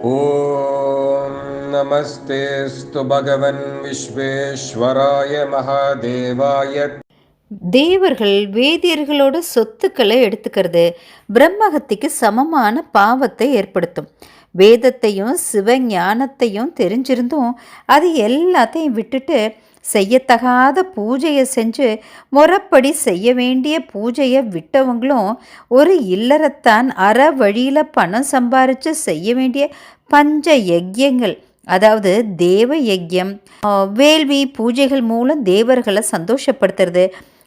ॐ नमस्तेऽस्तु भगवन् विश्वेश्वराय महादेवाय தேவர்கள் வேதியர்களோட சொத்துக்களை எடுத்துக்கிறது பிரம்மஹத்திக்கு சமமான பாவத்தை ஏற்படுத்தும் வேதத்தையும் சிவஞானத்தையும் தெரிஞ்சிருந்தும் அது எல்லாத்தையும் விட்டுட்டு செய்யத்தகாத பூஜையை செஞ்சு முறப்படி செய்ய வேண்டிய பூஜையை விட்டவங்களும் ஒரு இல்லறத்தான் அற வழியில் பணம் சம்பாரித்து செய்ய வேண்டிய பஞ்ச யஜ்யங்கள் அதாவது தேவ யஜ்யம் வேள்வி பூஜைகள் மூலம் தேவர்களை சந்தோஷப்படுத்துறது.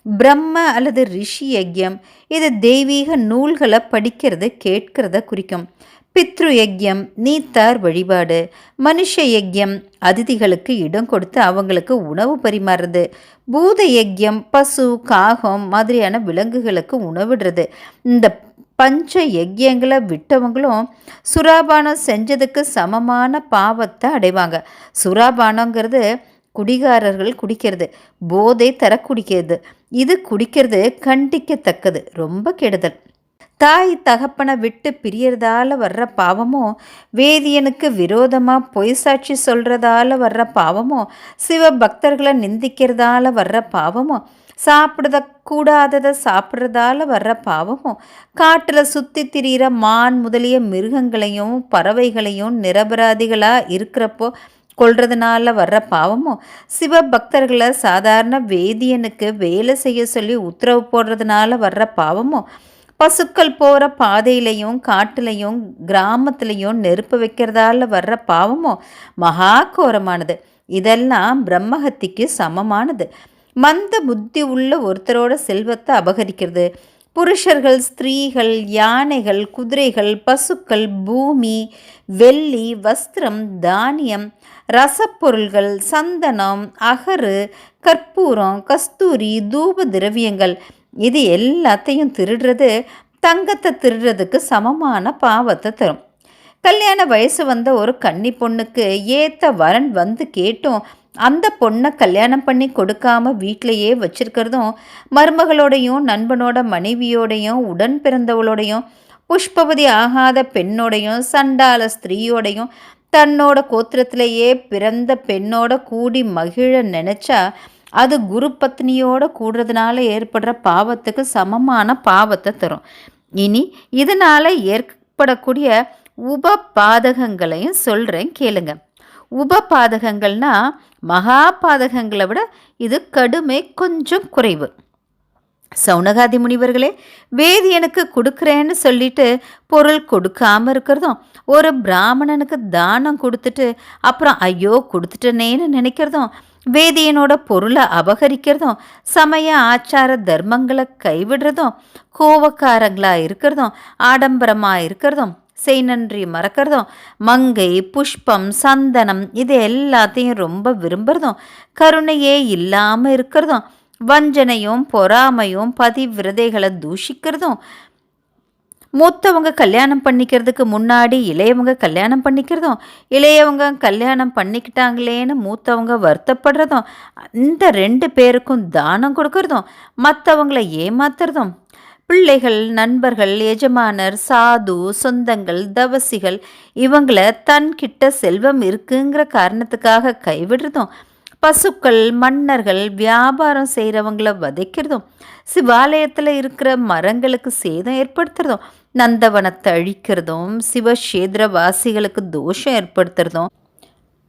பிரம்ம அல்லது ரிஷி யஜ்யம். இது தெய்வீக நூல்களை படிக்கிறது கேட்கிறத குறிக்கும். பித்ரு யஜ்யம் நீத்தார் வழிபாடு. மனுஷ யஜ்யம் அதிதிகளுக்கு இடம் கொடுத்து அவங்களுக்கு உணவு பரிமாறுறது. பூத யஜ்யம் பசு காகம் மாதிரியான விலங்குகளுக்கு உணவிடுறது. இந்த பஞ்ச யஜ்யங்களை விட்டவங்களும் சுறாபானம் செஞ்சதுக்கு சமமான பாவத்தை அடைவாங்க. சுறாபானங்கிறது குடிகாரர்கள் குடிக்கிறது போதை தர குடிக்கிறது. இது குடிக்கிறது கண்டிக்கத்தக்கது ரொம்ப கெடுதல். தாய் தகப்பனை விட்டு பிரியறதால வர்ற பாவமோ வேதியனுக்கு விரோதமாக பொய் சாட்சி சொல்கிறதால வர்ற பாவமோ சிவ பக்தர்களை நிந்திக்கிறதால வர்ற பாவமோ சாப்பிடுத கூடாததை சாப்பிட்றதால வர்ற பாவமும் காட்டில் சுற்றி திரிகிற மான் முதலிய மிருகங்களையும் பறவைகளையும் நிரபராதிகளாக இருக்கிறப்போ கொள்றதுனால வர்ற பாவமும் சிவ பக்தர்களை சாதாரண வேதியனுக்கு வேலை செய்ய சொல்லி உத்தரவு போடுறதுனால வர்ற பாவமும் பசுக்கள் போகிற பாதையிலையும் காட்டுலையும் கிராமத்துலையும் நெருப்பு வைக்கிறதால வர்ற பாவமும் மகா கோரமானது. இதெல்லாம் பிரம்மஹத்திக்கு சமமானது. மந்த புத்தி உள்ள ஒருத்தரோட செல்வத்தை அபகரிக்கிறது. புருஷர்கள் ஸ்திரீகள் யானைகள் குதிரைகள் பசுக்கள் பூமி வெள்ளி வஸ்திரம் தானியம் ரசப்பொருள்கள் சந்தனம் அகரு கற்பூரம் கஸ்தூரி தூப திரவியங்கள். இது எல்லாத்தையும் திருடுறது தங்கத்தை திருடுறதுக்கு சமமான பாவத்தை தரும். கல்யாண வயசு வந்த ஒரு கன்னி பொண்ணுக்கு ஏத்த வரன் வந்து கேட்டும் அந்த பொண்ணை கல்யாணம் பண்ணி கொடுக்காம வீட்டிலையே வச்சிருக்கிறதும் மருமகளோடையும் நண்பனோட மனைவியோடையும் உடன் பிறந்தவளோடையும் புஷ்பவதி ஆகாத பெண்ணோடையும் சண்டால ஸ்திரீயோடையும் தன்னோட கோத்திரத்திலேயே பிறந்த பெண்ணோட கூடி மகிழ நினச்சா அது குரு பத்னியோட கூடுறதுனால ஏற்படுற பாவத்துக்கு சமமான பாவத்தை தரும். இனி இதனால் ஏற்படக்கூடிய உப பாதகங்களையும் சொல்கிறேன் கேளுங்க. உப பாதகங்கள்னா மகா பாதகங்களை விட இது கடுமை கொஞ்சம் குறைவு. சவுனகாதி முனிவர்களே வேதியனுக்கு கொடுக்குறேன்னு சொல்லிட்டு பொருள் கொடுக்காம இருக்கிறதும் ஒரு பிராமணனுக்கு தானம் கொடுத்துட்டு அப்புறம் ஐயோ கொடுத்துட்டனேன்னு நினைக்கிறதும் வேதியனோட பொருளை அபகரிக்கிறதும் சமய ஆச்சார தர்மங்களை கைவிடுறதும் கோவக்காரங்களாக இருக்கிறதும் ஆடம்பரமாக இருக்கிறதும் செய் நன்றி மறக்கிறதும். மங்கை புஷ்பம் சந்தனம் இது எல்லாத்தையும் ரொம்ப விரும்புகிறதும் கருணையே இல்லாமல் இருக்கிறதும். வஞ்சனையும் பொறாமையும் பதிவிரதைகளை தூஷிக்கிறதும். மூத்தவங்க கல்யாணம் பண்ணிக்கிறதுக்கு முன்னாடி இளையவங்க கல்யாணம் பண்ணிக்கிறதும். இளையவங்க கல்யாணம் பண்ணிக்கிட்டாங்களேன்னு மூத்தவங்க வருத்தப்படுறதும். இந்த ரெண்டு பேருக்கும் தானம் கொடுக்கறதும். மற்றவங்கள ஏமாத்துறதும். பிள்ளைகள் நண்பர்கள் எஜமானர் சாது சொந்தங்கள் தவசிகள் இவங்களை தன்கிட்ட செல்வம் இருக்குங்கிற காரணத்துக்காக கைவிடுறதும் பசுக்கள் மன்னர்கள் வியாபாரம் செய்கிறவங்கள வதைக்கிறதும் சிவாலயத்தில் இருக்கிற மரங்களுக்கு சேதம் ஏற்படுத்துறதும் நந்தவனத்தை அழிக்கிறதும் சிவக்ஷேத்திரவாசிகளுக்கு தோஷம் ஏற்படுத்துறதும்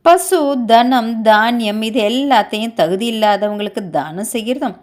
பசு தனம் தானியம் இது எல்லாத்தையும் தகுதி இல்லாதவங்களுக்கு தானம் செய்கிறதும்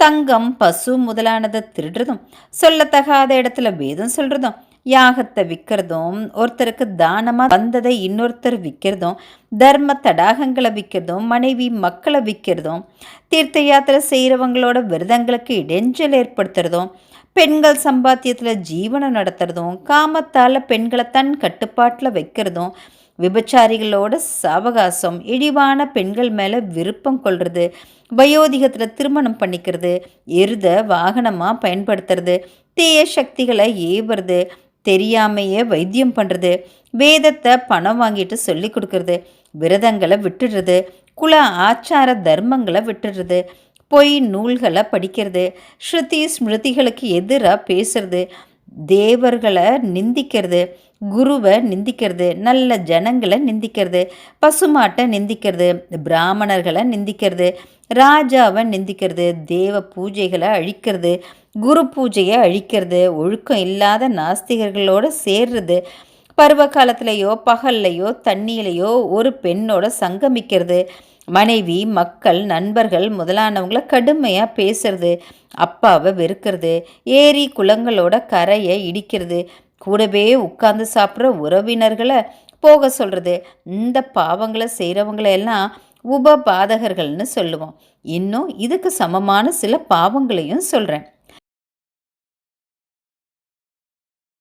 தங்கம் பசு முதலானதை திருடுறதும் சொல்லத்தகாத இடத்துல வேதம் சொல்கிறதும் யாகத்தை விற்கிறதும் ஒருத்தருக்கு தானமாக வந்ததை இன்னொருத்தர் விற்கிறதும் தர்ம தடாகங்களை விற்கிறதும் மனைவி மக்களை விற்கிறதும் தீர்த்த யாத்திரை செய்கிறவங்களோட விரதங்களுக்கு இடைஞ்சல் ஏற்படுத்துறதும் பெண்கள் சம்பாத்தியத்தில் ஜீவனம் நடத்துறதும் காமத்தால் பெண்களை தன் கட்டுப்பாட்டில் வைக்கிறதும் விபச்சாரிகளோட சாவகாசம் இழிவான பெண்கள் மேலே விருப்பம் கொள்வது வயோதிகத்தில் திருமணம் பண்ணிக்கிறது எருத வாகனமாக பயன்படுத்துறது தீய சக்திகளை ஏவுறது தெரியாமையே வைத்தியம் பண்ணுறது வேதத்தை பணம் வாங்கிட்டு சொல்லி கொடுக்கறது விரதங்களை விட்டுடுறது குல ஆச்சார தர்மங்களை விட்டுடுறது பொய் நூல்களை படிக்கிறது ஸ்ருதி ஸ்மிருதிகளுக்கு எதிராக பேசுறது தேவர்களை நிந்திக்கிறது குருவை நிந்திக்கிறது நல்ல ஜனங்களை நிந்திக்கிறது பசுமாட்டை நிந்திக்கிறது பிராமணர்களை நிந்திக்கிறது ராஜாவை நிந்திக்கிறது தேவ பூஜைகளை அழிக்கிறது குரு பூஜையை அழிக்கிறது ஒழுக்கம் இல்லாத நாஸ்திகர்களோடு சேர்றது பருவ காலத்திலேயோ பகல்லையோ தண்ணியிலையோ ஒரு பெண்ணோட சங்கமிக்கிறது மனைவி மக்கள் நண்பர்கள் முதலானவங்கள கடுமையாக பேசுறது அப்பாவை வெறுக்கிறது ஏரி குளங்களோட கரையை இடிக்கிறது கூடவே உட்கார்ந்து சாப்பிட்ற உறவினர்களை போக சொல்கிறது இந்த பாவங்களை செய்கிறவங்களை எல்லாம் உபபாதகர்கள்னு சொல்லுவோம். இன்னும் இதுக்கு சமமான சில பாவங்களையும் சொல்கிறேன்